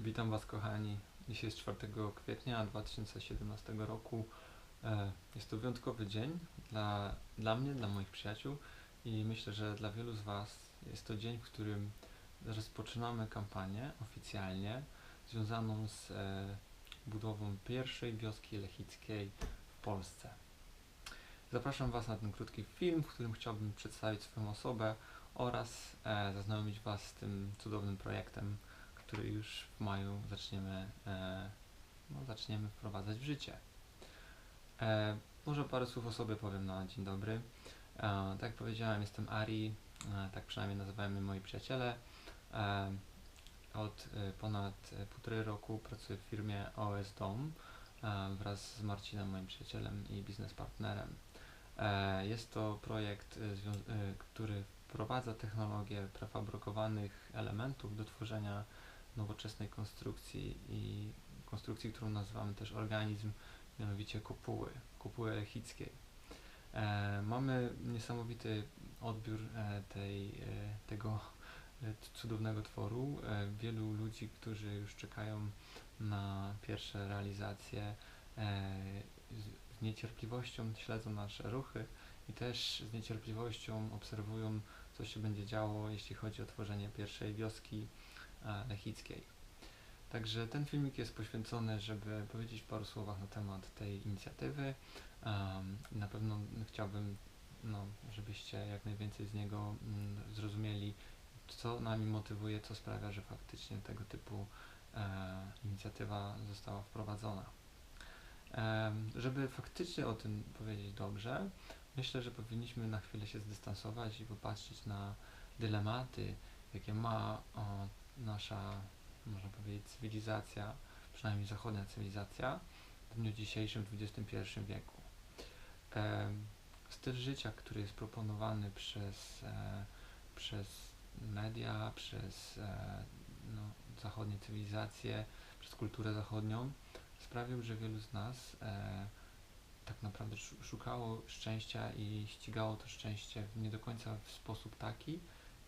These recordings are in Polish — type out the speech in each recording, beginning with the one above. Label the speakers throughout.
Speaker 1: Witam Was kochani. Dzisiaj jest 4 kwietnia 2017 roku. E, Jest to wyjątkowy dzień dla, dla mnie, dla moich przyjaciół i myślę, że dla wielu z Was jest to dzień, w którym rozpoczynamy kampanię oficjalnie związaną z e, budową pierwszej wioski lechickiej w Polsce. Zapraszam Was na ten krótki film, w którym chciałbym przedstawić swoją osobę oraz e, zaznajomić Was z tym cudownym projektem, który już w maju zaczniemy, e, no, zaczniemy wprowadzać w życie. E, może parę słów o sobie powiem na dzień dobry. E, tak jak powiedziałem, jestem Ari, tak przynajmniej nazywają mnie moi przyjaciele. Od ponad półtorej roku pracuję w firmie OS Dom wraz z Marcinem, moim przyjacielem i biznespartnerem. Jest to projekt, który wprowadza technologię prefabrykowanych elementów do tworzenia nowoczesnej konstrukcji i konstrukcji, którą nazywamy też organizm, mianowicie kopuły, kopuły lechickiej. E, mamy niesamowity odbiór e, tej, e, tego e, cudownego tworu. Wielu ludzi, którzy już czekają na pierwsze realizacje, z, niecierpliwością śledzą nasze ruchy i też z niecierpliwością obserwują, co się będzie działo, jeśli chodzi o tworzenie pierwszej wioski lechickiej. Także ten filmik jest poświęcony, żeby powiedzieć paru słowach na temat tej inicjatywy. Na pewno chciałbym, no, żebyście jak najwięcej z niego mm, zrozumieli, co nami motywuje, co sprawia, że faktycznie tego typu e, inicjatywa została wprowadzona. Żeby faktycznie o tym powiedzieć dobrze, myślę, że powinniśmy na chwilę się zdystansować i popatrzeć na dylematy, jakie ma nasza, można powiedzieć, cywilizacja, przynajmniej zachodnia cywilizacja w dniu dzisiejszym, XXI wieku. Styl życia, który jest proponowany przez, e, przez media, przez e, no, zachodnie cywilizacje, przez kulturę zachodnią, sprawił, że wielu z nas e, tak naprawdę szu- szukało szczęścia i ścigało to szczęście nie do końca w sposób taki,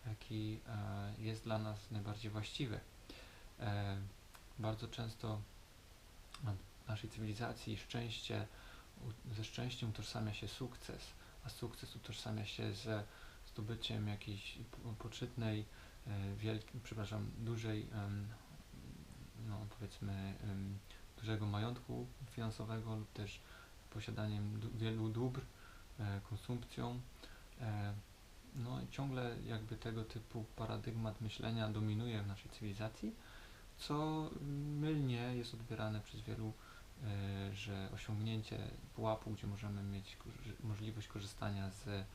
Speaker 1: jaki e, jest dla nas najbardziej właściwy. E, bardzo często w naszej cywilizacji szczęście, ze szczęściem utożsamia się sukces, a sukces utożsamia się ze zdobyciem jakiejś po- poczytnej, e, wielkiej, przepraszam, dużej, no powiedzmy, dużego majątku finansowego lub też posiadaniem wielu dóbr, konsumpcją. No ciągle jakby tego typu paradygmat myślenia dominuje w naszej cywilizacji, co mylnie jest odbierane przez wielu, e, że osiągnięcie pułapu, gdzie możemy mieć możliwość korzystania z mm,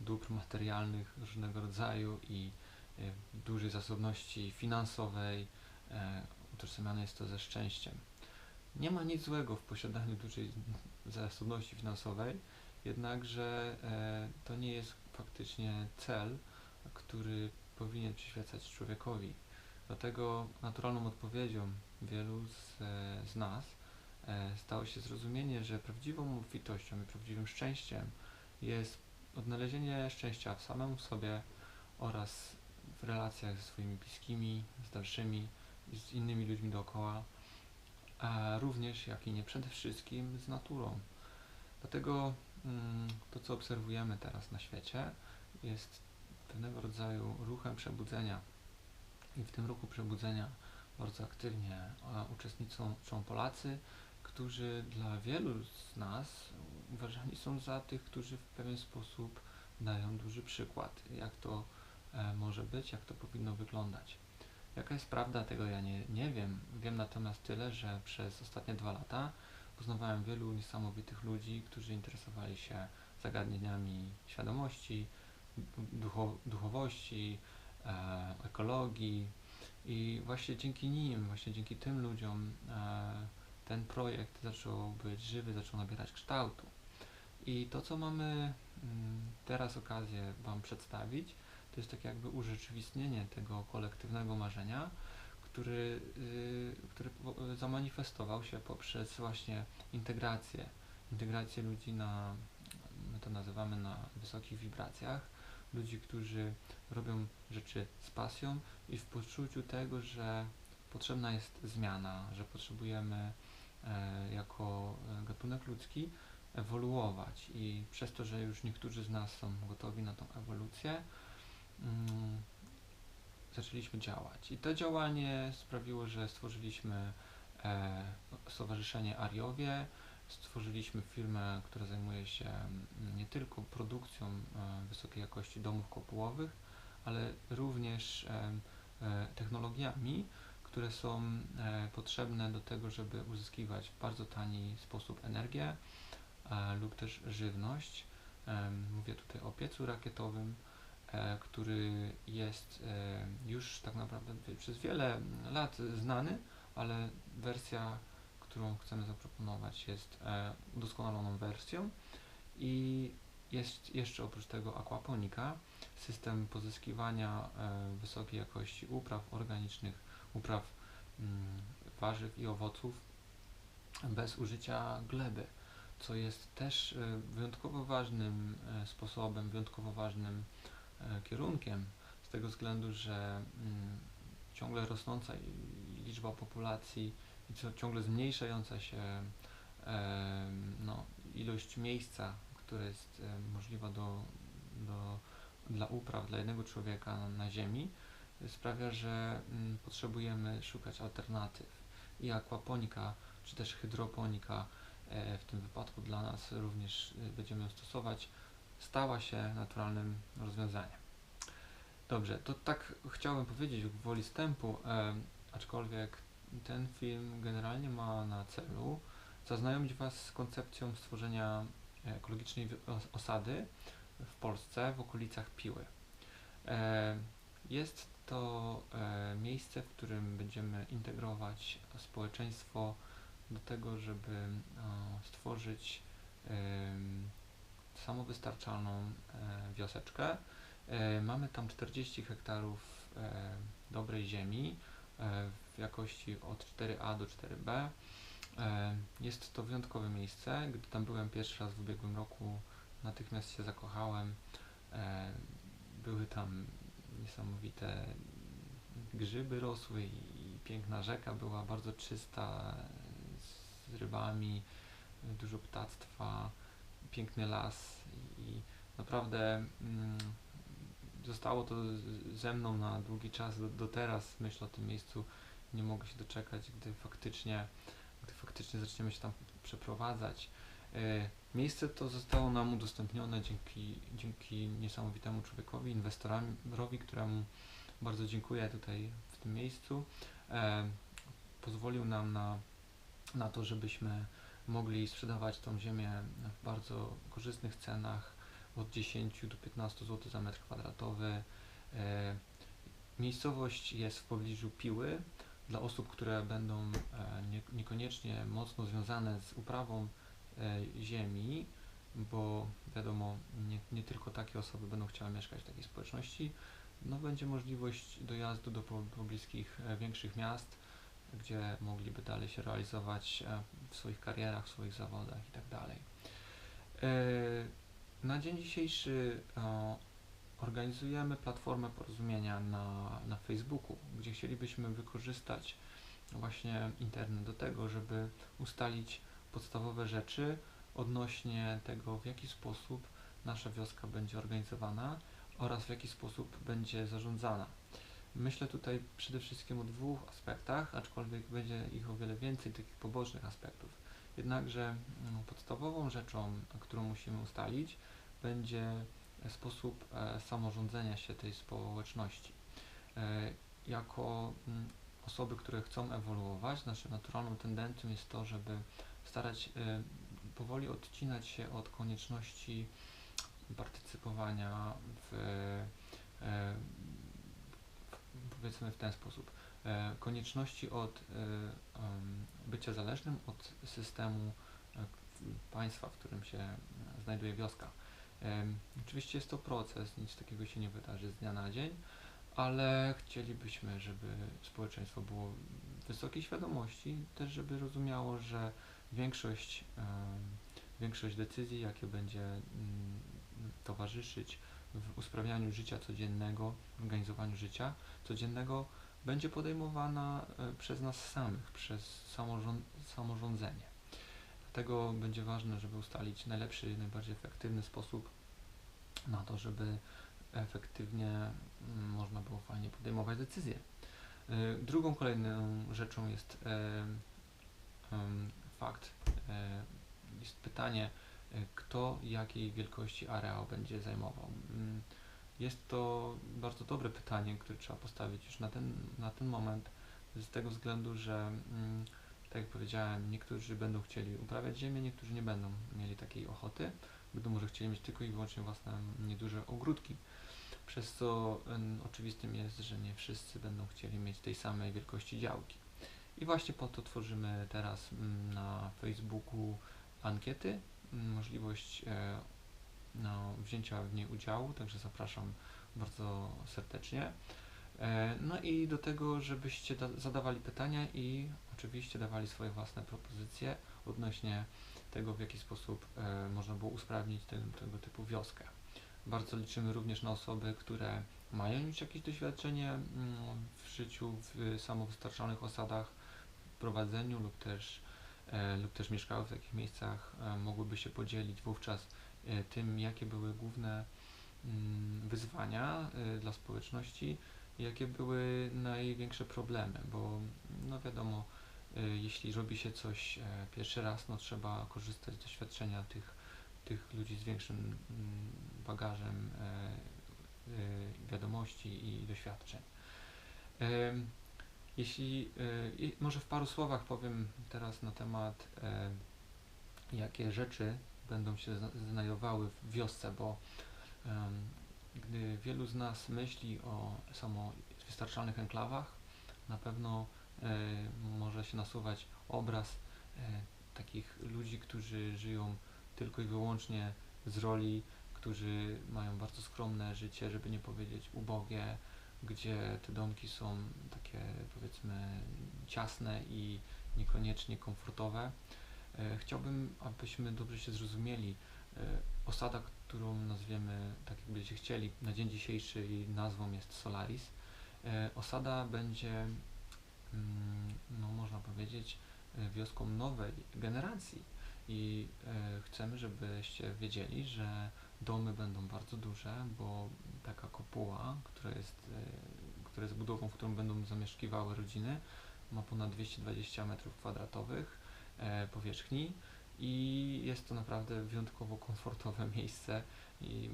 Speaker 1: dóbr materialnych różnego rodzaju i e, dużej zasobności finansowej, e, utożsamiane jest to ze szczęściem. Nie ma nic złego w posiadaniu dużej zasobności finansowej, jednakże to nie jest faktycznie cel, który powinien przyświecać człowiekowi. Dlatego naturalną odpowiedzią wielu z, z nas e, stało się zrozumienie, że prawdziwą obfitością i prawdziwym szczęściem jest odnalezienie szczęścia w samym sobie oraz w relacjach ze swoimi bliskimi, z dalszymi i z innymi ludźmi dookoła, a również, jak i nie przede wszystkim z naturą. Dlatego to, co obserwujemy teraz na świecie, jest pewnego rodzaju ruchem przebudzenia. I w tym ruchu przebudzenia bardzo aktywnie uczestniczą Polacy, którzy dla wielu z nas uważani są za tych, którzy w pewien sposób dają duży przykład, jak to e, może być, jak to powinno wyglądać. Jaka jest prawda, tego ja nie, nie wiem. Wiem natomiast tyle, że przez ostatnie dwa lata poznawałem wielu niesamowitych ludzi, którzy interesowali się zagadnieniami świadomości, ducho, duchowości, e, ekologii i właśnie dzięki nim, właśnie dzięki tym ludziom e, ten projekt zaczął być żywy, zaczął nabierać kształtu. I to, co mamy mm, teraz okazję Wam przedstawić, to jest tak jakby urzeczywistnienie tego kolektywnego marzenia, który, y, który zamanifestował się poprzez właśnie integrację, integrację ludzi na, my to nazywamy na wysokich wibracjach, ludzi, którzy robią rzeczy z pasją i w poczuciu tego, że potrzebna jest zmiana, że potrzebujemy e, jako gatunek ludzki ewoluować. I przez to, że już niektórzy z nas są gotowi na tą ewolucję, mm, zaczęliśmy działać. I to działanie sprawiło, że stworzyliśmy e, Stowarzyszenie Ariowie, stworzyliśmy firmę, która zajmuje się mm, nie tylko produkcją e, wysokiej jakości domów kopułowych, ale również e, technologiami, które są potrzebne do tego, żeby uzyskiwać w bardzo tani sposób energię lub też żywność. Mówię tutaj o piecu rakietowym, który jest e, już tak naprawdę przez wiele lat znany, ale wersja, którą chcemy zaproponować jest e, udoskonaloną wersją. I jest jeszcze oprócz tego aquaponika, system pozyskiwania e, wysokiej jakości upraw organicznych, upraw mm, warzyw i owoców bez użycia gleby, co jest też e, wyjątkowo ważnym e, sposobem, wyjątkowo ważnym e, kierunkiem, z tego względu, że mm, ciągle rosnąca liczba populacji i ciągle zmniejszająca się e, no, ilość miejsca, które jest e, możliwa do, do, dla upraw dla jednego człowieka na, Ziemi, e, sprawia, że mm, potrzebujemy szukać alternatyw. I akwaponika, czy też hydroponika, e, w tym wypadku dla nas również e, będziemy stosować, stała się naturalnym rozwiązaniem. Dobrze, to tak chciałem powiedzieć gwoli wstępu, e, aczkolwiek ten film generalnie ma na celu zaznajomić Was z koncepcją stworzenia ekologicznej osady w Polsce w okolicach Piły. E, Jest to e, miejsce, w którym będziemy integrować społeczeństwo do tego, żeby stworzyć samowystarczalną e, wioseczkę. E, Mamy tam 40 hektarów e, dobrej ziemi w jakości od 4A do 4B. E, Jest to wyjątkowe miejsce. Gdy tam byłem pierwszy raz w ubiegłym roku, natychmiast się zakochałem. Były tam niesamowite grzyby rosły i piękna rzeka była bardzo czysta, z rybami, dużo ptactwa, piękny las i naprawdę mm, zostało to ze mną na długi czas do, do teraz. Myślę o tym miejscu, nie mogę się doczekać, gdy faktycznie, gdy faktycznie zaczniemy się tam przeprowadzać. E, Miejsce to zostało nam udostępnione dzięki, dzięki niesamowitemu człowiekowi, inwestorowi, któremu bardzo dziękuję tutaj w tym miejscu. E, pozwolił nam na, na to, żebyśmy mogli sprzedawać tą ziemię w bardzo korzystnych cenach od 10 do 15 zł za metr kwadratowy. E, miejscowość jest w pobliżu Piły. Dla osób, które będą e, nie, niekoniecznie mocno związane z uprawą e, ziemi, bo wiadomo, nie, nie tylko takie osoby będą chciały mieszkać w takiej społeczności, no będzie możliwość dojazdu do po- pobliskich większych miast, gdzie mogliby dalej się realizować e, w swoich karierach, w swoich zawodach itd. E, Na dzień dzisiejszy e, organizujemy platformę porozumienia na, na Facebooku, gdzie chcielibyśmy wykorzystać właśnie internet do tego, żeby ustalić podstawowe rzeczy odnośnie tego, w jaki sposób nasza wioska będzie organizowana oraz w jaki sposób będzie zarządzana. Myślę tutaj przede wszystkim o dwóch aspektach, aczkolwiek będzie ich o wiele więcej takich pobocznych aspektów. Jednakże mm, podstawową rzeczą, którą musimy ustalić, będzie sposób e, samorządzenia się tej społeczności. E, jako mm, osoby, które chcą ewoluować, naszą naturalną tendencją jest to, żeby starać e, powoli odcinać się od konieczności partycypowania w, w powiedzmy w ten sposób, e, konieczności od e, bycia zależnym od systemu e, państwa, w którym się znajduje wioska. Oczywiście jest to proces, nic takiego się nie wydarzy z dnia na dzień, ale chcielibyśmy, żeby społeczeństwo było wysokiej świadomości, też żeby rozumiało, że większość, większość decyzji, jakie będzie mm, towarzyszyć w usprawnianiu życia codziennego, w organizowaniu życia codziennego, będzie podejmowana e, przez nas samych, przez samorząd, samorządzenie. Dlatego będzie ważne, żeby ustalić najlepszy, najbardziej efektywny sposób na to, żeby efektywnie mm, można było fajnie podejmować decyzje. E, drugą kolejną rzeczą jest e, fakt, jest pytanie, kto jakiej wielkości areał będzie zajmował. Mm, jest to bardzo dobre pytanie, które trzeba postawić już na ten, na ten moment, z tego względu, że mm, tak jak powiedziałem, niektórzy będą chcieli uprawiać ziemię, niektórzy nie będą mieli takiej ochoty, będą może chcieli mieć tylko i wyłącznie własne nieduże ogródki. Przez co oczywistym jest, że nie wszyscy będą chcieli mieć tej samej wielkości działki. I właśnie po to tworzymy teraz mm, na Facebooku ankiety, możliwość e, no, wzięcia w niej udziału, także zapraszam bardzo serdecznie. E, no i do tego, żebyście zadawali pytania i oczywiście dawali swoje własne propozycje odnośnie tego, w jaki sposób e, można było usprawnić ten, tego typu wioskę. Bardzo liczymy również na osoby, które mają już jakieś doświadczenie mm, w życiu w samowystarczalnych osadach, w prowadzeniu lub też, lub też mieszkały w takich miejscach, mogłyby się podzielić wówczas E, tym, jakie były główne mm, wyzwania e, dla społeczności, jakie były największe problemy, bo no wiadomo, e, jeśli robi się coś pierwszy raz, no trzeba korzystać z doświadczenia tych, tych ludzi z większym mm, bagażem wiadomości i doświadczeń. Jeśli może w paru słowach powiem teraz na temat, jakie rzeczy będą się znajdowały w wiosce, bo gdy wielu z nas myśli o samowystarczalnych enklawach, na pewno e, może się nasuwać obraz e, takich ludzi, którzy żyją tylko i wyłącznie z roli, którzy mają bardzo skromne życie, żeby nie powiedzieć ubogie, gdzie te domki są takie powiedzmy ciasne i niekoniecznie komfortowe. E, chciałbym, abyśmy dobrze się zrozumieli. E, osada, którą nazwiemy tak, jak będziecie chcieli, na dzień dzisiejszy jej nazwą jest Solaris. E, osada będzie, mm, no można powiedzieć, wioską nowej generacji i chcemy, żebyście wiedzieli, że domy będą bardzo duże, bo taka kopuła, która jest, która jest budową, w którą będą zamieszkiwały rodziny, ma ponad 220 metrów kwadratowych E, powierzchni i jest to naprawdę wyjątkowo komfortowe miejsce i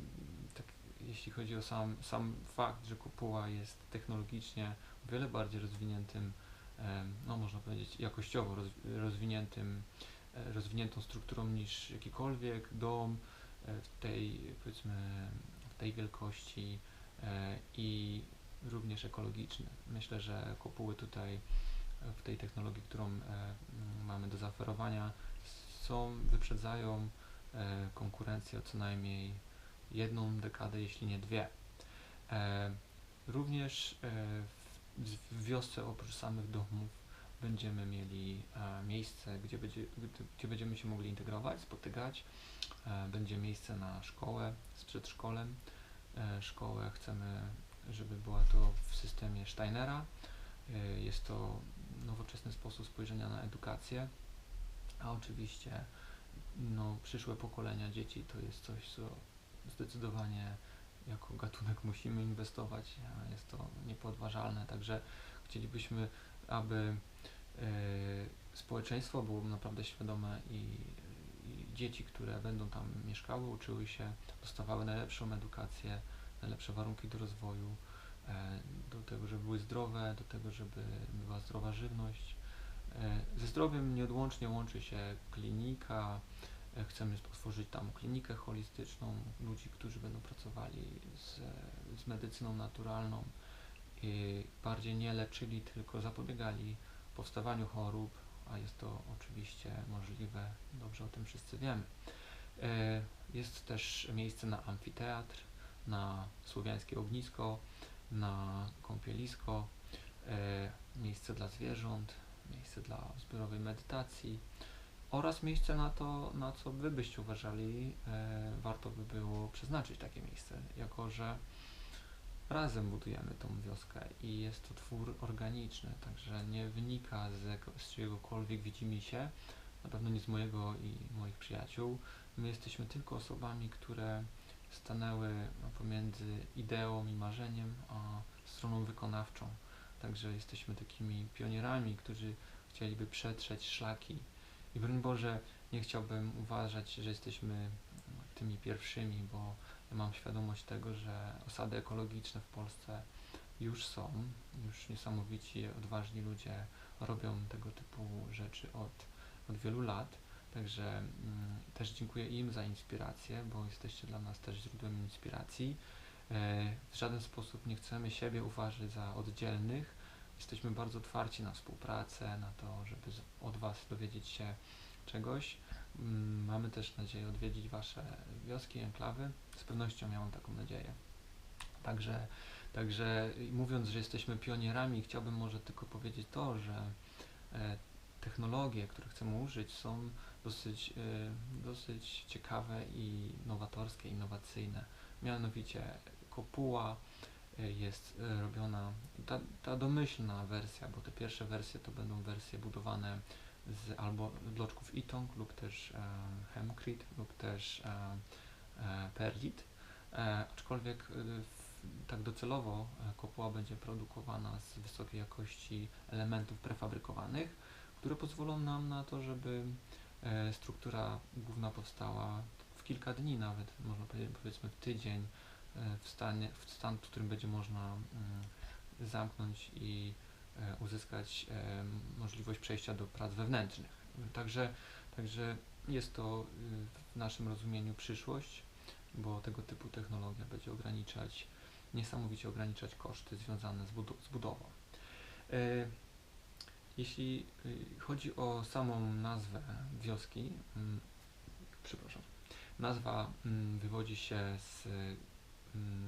Speaker 1: tak, jeśli chodzi o sam, sam fakt, że kopuła jest technologicznie o wiele bardziej rozwiniętym, e, no można powiedzieć jakościowo rozwiniętym, e, rozwiniętą strukturą niż jakikolwiek dom w tej powiedzmy w tej wielkości i również ekologiczny. Myślę, że kopuły tutaj w tej technologii, którą e, mamy do zaoferowania, są, wyprzedzają e, konkurencję o co najmniej jedną dekadę, jeśli nie dwie. E, również w wiosce oprócz samych domów będziemy mieli miejsce, gdzie, będzie, gdzie będziemy się mogli integrować, spotykać. Będzie miejsce na szkołę z przedszkolem. Szkołę chcemy, żeby była to w systemie Steinera. Jest to nowoczesny sposób spojrzenia na edukację, a oczywiście no, przyszłe pokolenia dzieci to jest coś, co zdecydowanie jako gatunek musimy inwestować, a jest to niepodważalne, także chcielibyśmy, aby e, społeczeństwo było naprawdę świadome i, i dzieci, które będą tam mieszkały, uczyły się, dostawały najlepszą edukację, najlepsze warunki do rozwoju, E, do tego, żeby były zdrowe, do tego, żeby była zdrowa żywność. E, ze zdrowiem nieodłącznie łączy się klinika. E, chcemy otworzyć tam klinikę holistyczną, ludzi, którzy będą pracowali z, z medycyną naturalną i bardziej nie leczyli, tylko zapobiegali powstawaniu chorób, a jest to oczywiście możliwe, dobrze o tym wszyscy wiemy. Jest też miejsce na amfiteatr, na słowiańskie ognisko, na kąpielisko, e, miejsce dla zwierząt, miejsce dla zbiorowej medytacji oraz miejsce na to, na co Wy byście uważali, e, warto by było przeznaczyć takie miejsce, jako że razem budujemy tą wioskę i jest to twór organiczny, także nie wynika z, z czyjegokolwiek widzimy się, na pewno nie z mojego i moich przyjaciół. My jesteśmy tylko osobami, które stanęły pomiędzy ideą i marzeniem, a stroną wykonawczą. Także jesteśmy takimi pionierami, którzy chcieliby przetrzeć szlaki. I broń Boże, nie chciałbym uważać, że jesteśmy tymi pierwszymi, bo mam świadomość tego, że osady ekologiczne w Polsce już są, już niesamowici, odważni ludzie robią tego typu rzeczy od, od wielu lat. Także mm, też dziękuję im za inspirację, bo jesteście dla nas też źródłem inspiracji. E, w żaden sposób nie chcemy siebie uważać za oddzielnych. Jesteśmy bardzo otwarci na współpracę, na to, żeby od Was dowiedzieć się czegoś. Mm, Mamy też nadzieję odwiedzić Wasze wioski, enklawy. Z pewnością ja mam taką nadzieję. Także, także mówiąc, że jesteśmy pionierami, chciałbym może tylko powiedzieć to, że e, technologie, które chcemy użyć, są dosyć, e, dosyć ciekawe i nowatorskie, innowacyjne. Mianowicie kopuła jest e, robiona, ta, ta domyślna wersja, bo te pierwsze wersje to będą wersje budowane z albo bloczków Itong lub też e, lub też e, e, Perlit. E, aczkolwiek e, w, tak docelowo e, kopuła będzie produkowana z wysokiej jakości elementów prefabrykowanych, które pozwolą nam na to, żeby e, struktura główna powstała w kilka dni nawet, można powiedzieć, powiedzmy w tydzień, e, w, stanie, w stan, w którym będzie można mm, zamknąć i e, uzyskać e, możliwość przejścia do prac wewnętrznych. Także, także jest to y, w naszym rozumieniu przyszłość, bo tego typu technologia będzie ograniczać, niesamowicie ograniczać koszty związane z, z budową. E, jeśli y, chodzi o samą nazwę wioski, mm, przepraszam, nazwa mm, wywodzi się z,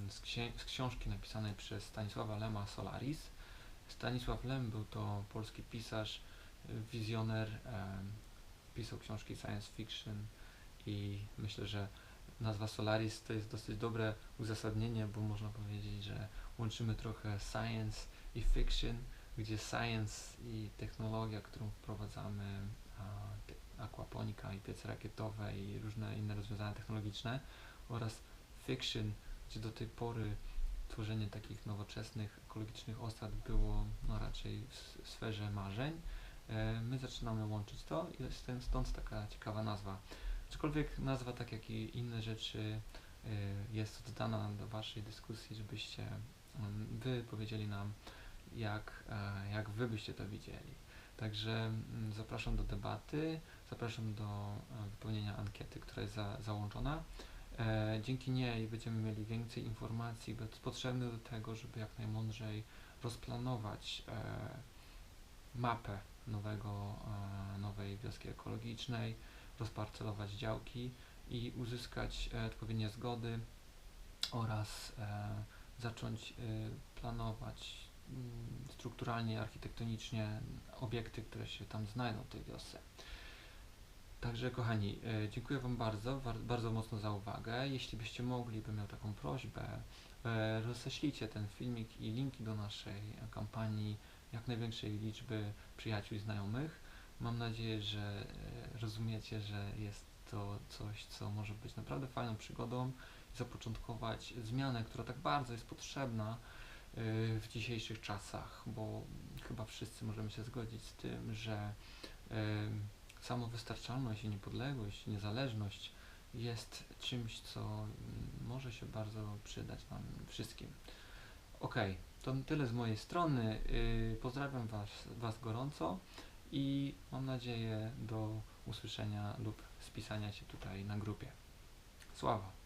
Speaker 1: z, księ- z książki napisanej przez Stanisława Lema Solaris. Stanisław Lem był to polski pisarz, y, wizjoner, em, pisał książki science fiction i myślę, że nazwa Solaris to jest dosyć dobre uzasadnienie, bo można powiedzieć, że łączymy trochę science i fiction, gdzie science i technologia, którą wprowadzamy, a, te- aquaponika i piece rakietowe i różne inne rozwiązania technologiczne oraz fiction, gdzie do tej pory tworzenie takich nowoczesnych, ekologicznych osad było no, raczej w sferze marzeń. E, My zaczynamy łączyć to i ten- stąd taka ciekawa nazwa. Aczkolwiek nazwa, tak jak i inne rzeczy, e, jest oddana do Waszej dyskusji, żebyście mm, Wy powiedzieli nam, jak, e, jak Wy byście to widzieli. Także mm, zapraszam do debaty, zapraszam do wypełnienia ankiety, która jest za, załączona. E, dzięki niej będziemy mieli więcej informacji potrzebnych do tego, żeby jak najmądrzej rozplanować e, mapę nowego, e, nowej wioski ekologicznej, rozparcelować działki i uzyskać odpowiednie zgody oraz zacząć planować mm, strukturalnie, architektonicznie obiekty, które się tam znajdą w tej wiosce. Także kochani, e, dziękuję Wam bardzo, bardzo mocno za uwagę. Jeśli byście mogli, bym miał taką prośbę, e, roześlijcie ten filmik i linki do naszej kampanii jak największej liczby przyjaciół i znajomych. Mam nadzieję, że e, rozumiecie, że jest to coś, co może być naprawdę fajną przygodą i zapoczątkować zmianę, która tak bardzo jest potrzebna w dzisiejszych czasach, bo chyba wszyscy możemy się zgodzić z tym, że samowystarczalność i niepodległość, niezależność jest czymś, co może się bardzo przydać nam wszystkim. Okej, to tyle z mojej strony. Yy, pozdrawiam was, was gorąco i mam nadzieję do usłyszenia lub spisania się tutaj na grupie. Sława!